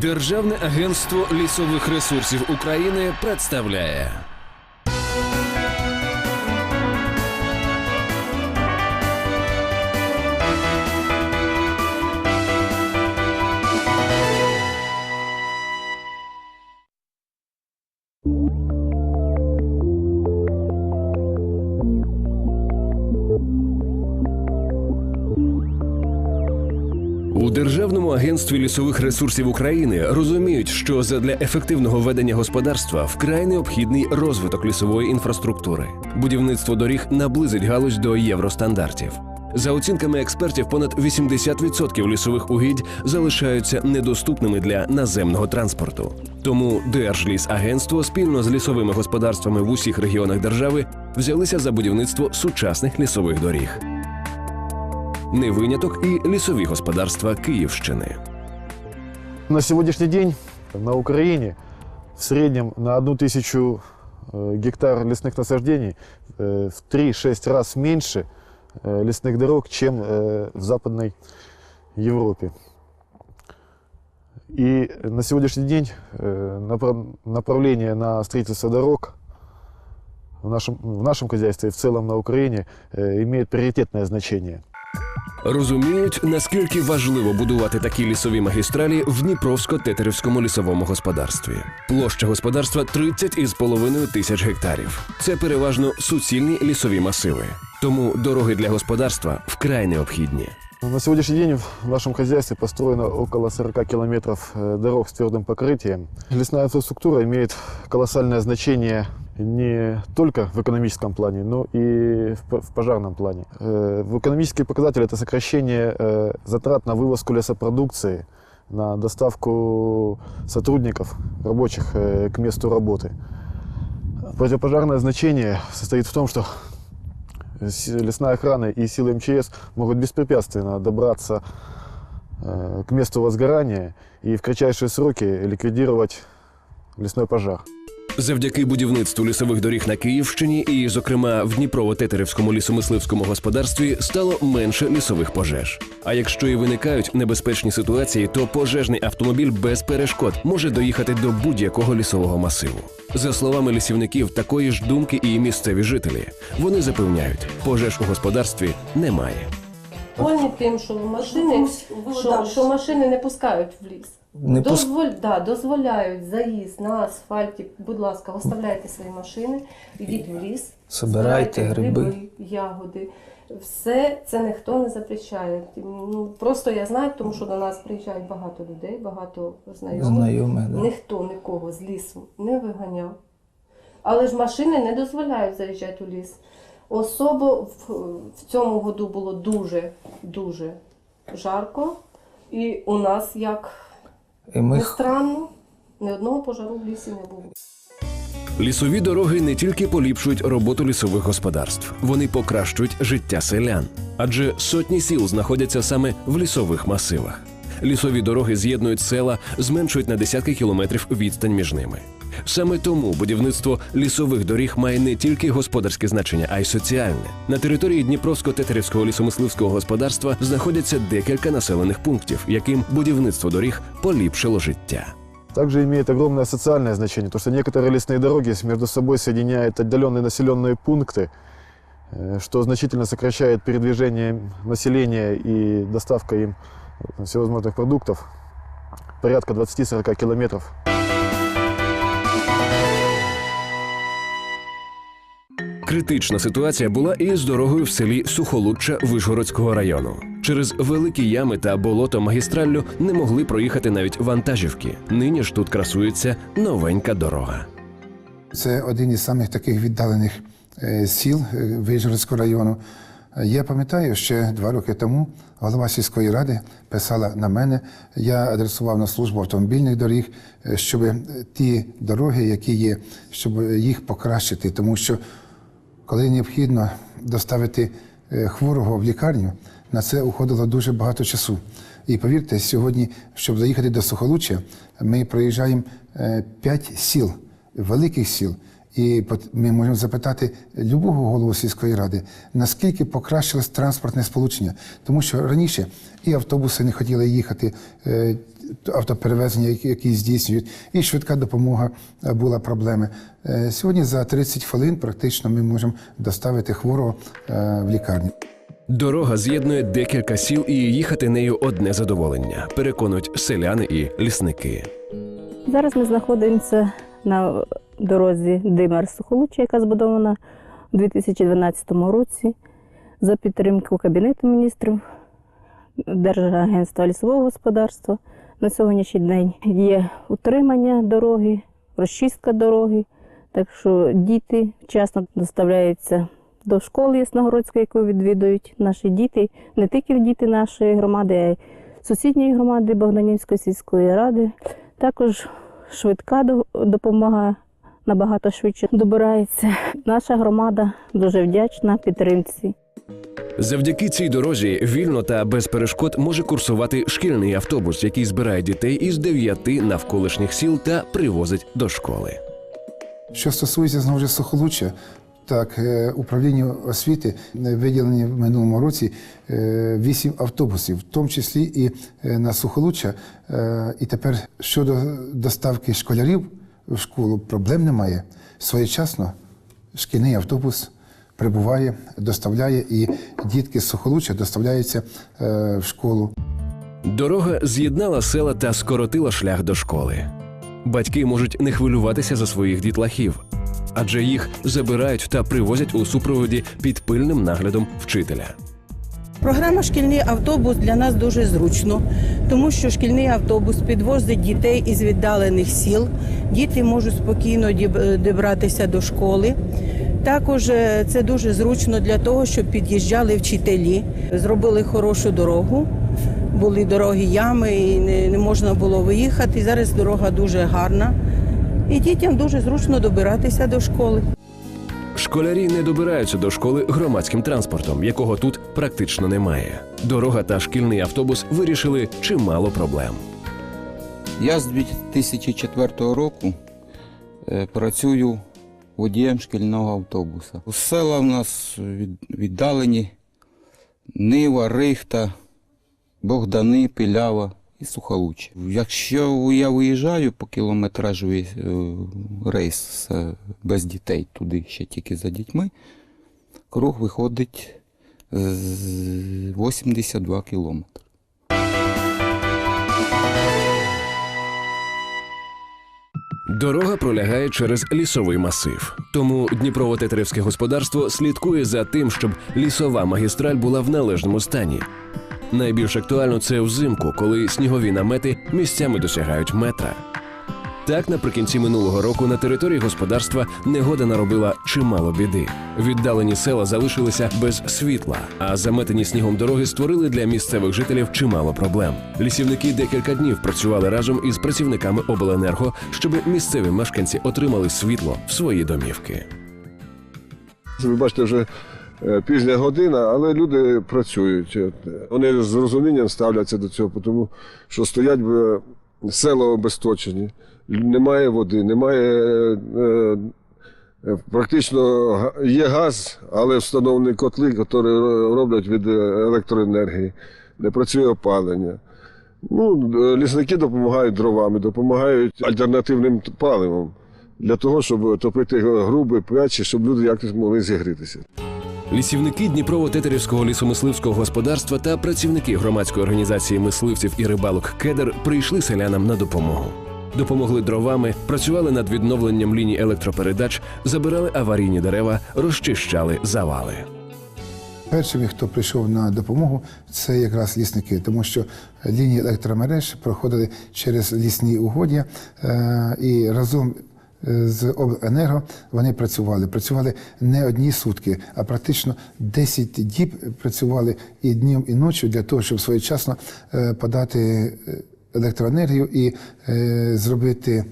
Державне агентство лісових ресурсів України представляє. У Державному агентстві лісових ресурсів України розуміють, що задля ефективного ведення господарства вкрай необхідний розвиток лісової інфраструктури. Будівництво доріг наблизить галузь до євростандартів. За оцінками експертів, понад 80% лісових угідь залишаються недоступними для наземного транспорту. Тому Держлісагентство спільно з лісовими господарствами в усіх регіонах держави взялися за будівництво сучасних лісових доріг. Не виняток і лісові господарства Київщини. На сегодняшний день на Украине в среднем на одну тысячу э, гектар лесных насаждений э, в 3-6 раз меньше э, лесных дорог, чем э, в Западной Европе. И на сегодняшний день э, направ- направление на строительство дорог в нашем, в нашем хозяйстве и в целом на Украине э, имеет приоритетное значение. Розуміють, наскільки важливо будувати такі лісові магістралі в Дніпровсько-Тетерівському лісовому господарстві. Площа господарства 30,5 тисяч гектарів. Це переважно суцільні лісові масиви. Тому дороги для господарства вкрай необхідні. На сегодняшний день в нашем хозяйстве построено около 40 километров э, дорог с твердым покрытием. Лесная инфраструктура имеет колоссальное значение Не только в экономическом плане, но и в пожарном плане. Э, В экономический показатель это сокращение э, затрат на вывозку лесопродукции, на доставку сотрудников, рабочих э, к месту работы. Противопожарное значение состоит в том, что лесная охрана и силы МЧС могут беспрепятственно добраться к месту возгорания и в кратчайшие сроки ликвидировать лесной пожар. Завдяки будівництву лісових доріг на Київщині і, зокрема, в Дніпрово-Тетерівському лісомисливському господарстві стало менше лісових пожеж. А якщо і виникають небезпечні ситуації, то пожежний автомобіль без перешкод може доїхати до будь-якого лісового масиву. За словами лісівників, такої ж думки і місцеві жителі. Вони запевняють, пожеж у господарстві немає. Довольні тим, що машини, що, що машини не пускають в ліс. Не. Дозволь, да, дозволяють заїзд на асфальті. Будь ласка, оставляйте свої машини, йдіть в ліс, Собирайте гриби. ягоди. Все це ніхто не запрещає. Ну, просто я знаю, тому що до нас приїжджають багато людей, багато знайомих. Знайомих, да. Ніхто нікого з лісу не виганяв. Але ж машини не дозволяють заїжджати у ліс. Особо в, в цьому году було дуже, дуже жарко. І у нас, як І ми не странно, ні одного пожару в лісі не було. Лісові дороги не тільки поліпшують роботу лісових господарств, вони покращують життя селян. Адже сотні сіл знаходяться саме в лісових масивах. Лісові дороги з'єднують села, зменшують на десятки кілометрів відстань між ними. Саме тому будівництво лісових доріг має не тільки господарське значення, а й соціальне. На території Дніпровсько-Тетерівського лісомисливського господарства знаходяться декілька населених пунктів, яким будівництво доріг поліпшило життя. Также имеет огромное социальное значение, потому что некоторые лесные дороги между собой соединяют отдаленные населенные пункты, э, что значительно сокращает передвижение населения и доставка им всевозможных продуктов. Порядка 20-40 километров Критична ситуація була і з дорогою в селі Сухолуччя Вишгородського району. Через великі ями та болото магістраллю не могли проїхати навіть вантажівки. Нині ж тут красується новенька дорога. Це один із самих таких віддалених е, сіл е, Вижгородського району. Я пам'ятаю, ще два роки тому голова сільської ради писала на мене. Я адресував на службу автомобільних доріг, е, щоб ті дороги, які є, щоб їх покращити, тому що коли необхідно доставити е, хворого в лікарню, на це уходило дуже багато часу. І повірте, сьогодні, щоб заїхати до Сухолуччя, ми проїжджаємо е, п'ять сіл, великих сіл. І ми можемо запитати любого голову сільської ради, наскільки покращилось транспортне сполучення. Тому що раніше і автобуси не хотіли їхати, е, автоперевезення, які, здійснюють, і швидка допомога е, була проблеми. Е, Сьогодні за 30 хвилин практично ми можемо доставити хворого в лікарню. Дорога з'єднує декілька сіл і їхати нею одне задоволення, переконують селяни і лісники. Зараз ми знаходимося на дорозі Димар Сухолуччя, яка збудована у 2012 році за підтримку Кабінету міністрів Держагентства лісового господарства. На сьогоднішній день є утримання дороги, розчистка дороги, так що діти вчасно доставляються до школи Ясногородської, яку відвідують наші діти, не тільки діти нашої громади, а й сусідньої громади Богданівської сільської ради. Також швидка допомога набагато швидше добирається. Наша громада дуже вдячна підтримці. Завдяки цій дорозі вільно та без перешкод може курсувати шкільний автобус, який збирає дітей із дев'яти навколишніх сіл та привозить до школи. Що стосується знову ж Сухолуччя, так, е, управлінню освіти е, виділені в минулому році е, вісім автобусів, в тому числі і на Сухолуччя. І тепер щодо доставки школярів в школу, проблем немає. Своєчасно шкільний автобус прибуває, доставляє, і дітки з Сухолуччя доставляються е, в школу. Дорога з'єднала села та скоротила шлях до школи. Батьки можуть не хвилюватися за своїх дітлахів, адже їх забирають та привозять у супроводі під пильним наглядом вчителя. Програма Шкільний автобус для нас дуже зручно, тому що шкільний автобус підвозить дітей із віддалених сіл. Діти можуть спокійно діб- дібратися до школи. Також е, це дуже зручно для того, щоб під'їжджали вчителі, зробили хорошу дорогу. Були дороги ями, і не можна було виїхати. Зараз дорога дуже гарна. І дітям дуже зручно добиратися до школи. Школярі не добираються до школи громадським транспортом, якого тут практично немає. Дорога та шкільний автобус вирішили чимало проблем. Я з 2004 року е, працюю водієм шкільного автобуса. Села в нас віддалені Нива, Рихта, Богдани, Пілява і Сухолуччя. Якщо я виїжджаю по кілометражу е, рейс без дітей, туди ще тільки за дітьми, круг виходить 82 кілометри. Дорога пролягає через лісовий масив. Тому Дніпрово-Тетерівське господарство слідкує за тим, щоб лісова магістраль була в належному стані. Найбільш актуально це взимку, коли снігові намети місцями досягають метра. Так, наприкінці минулого року на території господарства негода наробила чимало біди. Віддалені села залишилися без світла, а заметені снігом дороги створили для місцевих жителів чимало проблем. Лісівники декілька днів працювали разом із працівниками обленерго, щоб місцеві мешканці отримали світло в свої домівки. Ви бачите, вже пізня година, але люди працюють. Е, Вони з розумінням ставляться до цього, тому що стоять е, села обесточені, немає води, немає. е, е, Практично є газ, але встановлені котли, які роблять від е, електроенергії, не працює опалення. Ну, е, лісники допомагають дровами, допомагають альтернативним паливом для того, щоб топити груби, печі, щоб люди якось могли зігрітися. Лісівники Дніпрово-Тетерівського лісомисливського господарства та працівники громадської організації мисливців і рибалок Кедр прийшли селянам на допомогу. Допомогли дровами, працювали над відновленням ліній електропередач, забирали аварійні дерева, розчищали завали. Першими, хто прийшов на допомогу, це якраз лісники, тому що лінії електромереж проходили через лісні угоддя е, і разом з обленерго вони працювали. Працювали не одні сутки, а практично 10 діб працювали і днем, і ночі для того, щоб своєчасно е, подати е, електроенергію і е, зробити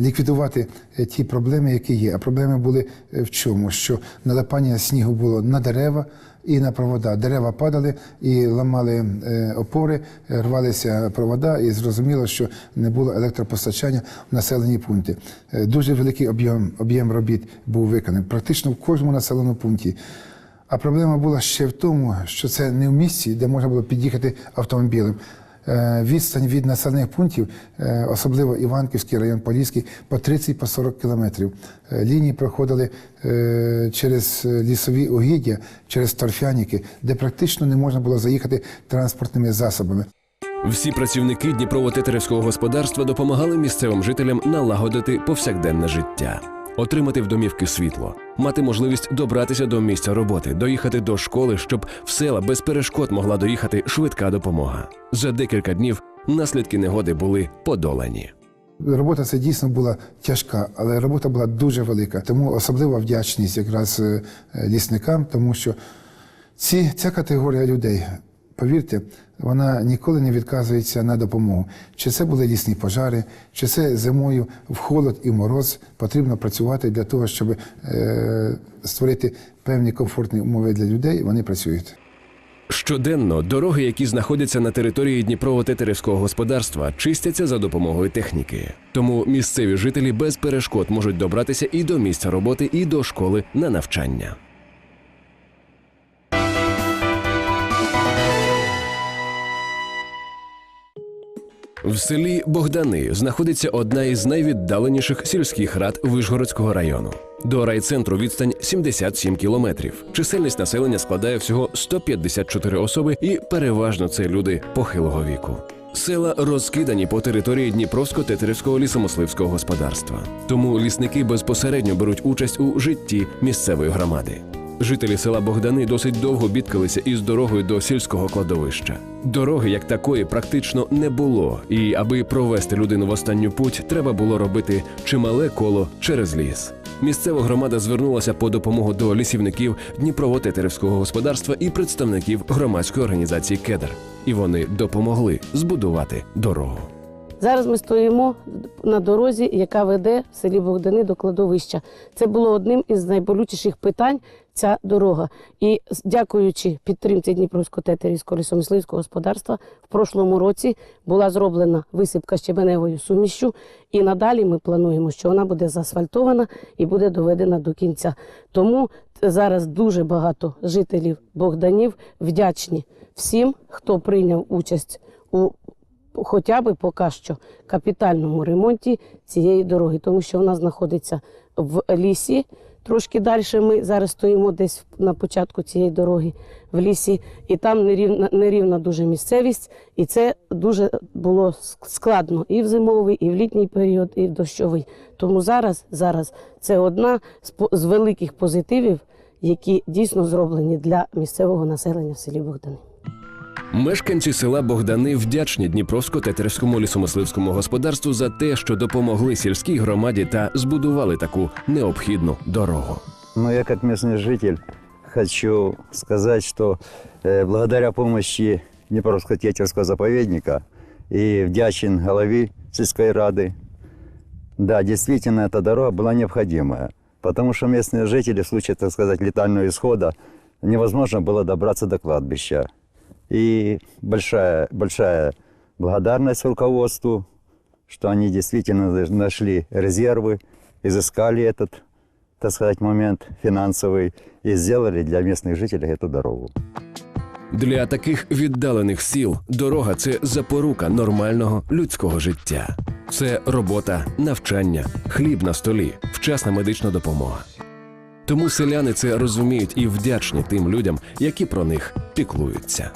ліквідувати ті проблеми, які є. А проблеми були в чому? Що налипання снігу було на дерева і на провода. Дерева падали і ламали е, опори, рвалися провода, і зрозуміло, що не було електропостачання в населені пункти. Е, Дуже великий об'єм об'єм робіт був виконаний, практично в кожному населеному пункті. А проблема була ще в тому, що це не в місці, де можна було під'їхати автомобілем. Е, Відстань від населених пунктів, е, особливо Іванківський район Поліський, по 30 по 40 кілометрів. Е, Лінії проходили через лісові угіддя, через торфяніки, де практично не можна було заїхати транспортними засобами. Всі працівники Дніпрово-Тетерівського господарства допомагали місцевим жителям налагодити повсякденне життя, отримати в домівки світло, мати можливість добратися до місця роботи, доїхати до школи, щоб в села без перешкод могла доїхати швидка допомога. За декілька днів наслідки негоди були подолані. Робота це дійсно була тяжка, але робота була дуже велика. Тому особлива вдячність якраз е, лісникам, тому що ці, ця категорія людей, повірте, вона ніколи не відказується на допомогу. Чи це були лісні пожари, чи це зимою в холод і мороз потрібно працювати для того, щоб е, створити певні комфортні умови для людей. Вони працюють. Щоденно дороги, які знаходяться на території Дніпрово-Тетерівського господарства, чистяться за допомогою техніки. Тому місцеві жителі без перешкод можуть добратися і до місця роботи, і до школи на навчання. В селі Богдани знаходиться одна із найвіддаленіших сільських рад Вишгородського району. До райцентру відстань 77 кілометрів. Чисельність населення складає всього 154 особи, і переважно це люди похилого віку. Села розкидані по території Дніпровсько-Тетерівського лісомисливського господарства. Тому лісники безпосередньо беруть участь у житті місцевої громади. Жителі села Богдани досить довго бідкалися із дорогою до сільського кладовища. Дороги як такої практично не було, і аби провести людину в останню путь, треба було робити чимале коло через ліс. Місцева громада звернулася по допомогу до лісівників Дніпрово-Тетерівського господарства і представників громадської організації Кедр. І вони допомогли збудувати дорогу. Зараз ми стоїмо на дорозі, яка веде в селі Богдани до кладовища. Це було одним із найболючіших питань. Ця дорога. І дякуючи підтримці Дніпровського тетерівського лісомисливського господарства, в прошлому році була зроблена висипка щебеневою сумішчю. І надалі ми плануємо, що вона буде заасфальтована і буде доведена до кінця. Тому зараз дуже багато жителів Богданів вдячні всім, хто прийняв участь у хоча б поки що капітальному ремонті цієї дороги, тому що вона знаходиться в лісі. Трошки далі ми зараз стоїмо десь на початку цієї дороги в лісі, і там нерівна, нерівна дуже місцевість, і це дуже було складно і в зимовий, і в літній період, і в дощовий. Тому зараз, зараз це одна з, великих позитивів, які дійсно зроблені для місцевого населення в селі Богдани. Мешканці села Богдани вдячні Дніпровсько-Тетерівському лісомисливському господарству за те, що допомогли сільській громаді та збудували таку необхідну дорогу. Но я как местный житель хочу сказать, что э, благодаря помощи Днепровско-Тетерского заповедника и вдячен голове сельской рады, да, действительно, эта дорога была необходимая, потому что местные жители в случае, так сказать, летального исхода невозможно было добраться до кладбища. И большая, большая благодарность руководству, что они действительно нашли резервы, изыскали этот так сказать, момент финансовый и сделали для местных жителей эту дорогу. Для таких віддалених сіл дорога це запорука нормального людського життя. Це робота, навчання, хліб на столі, вчасна медична допомога. Тому селяни це розуміють і вдячні тим людям, які про них піклуються.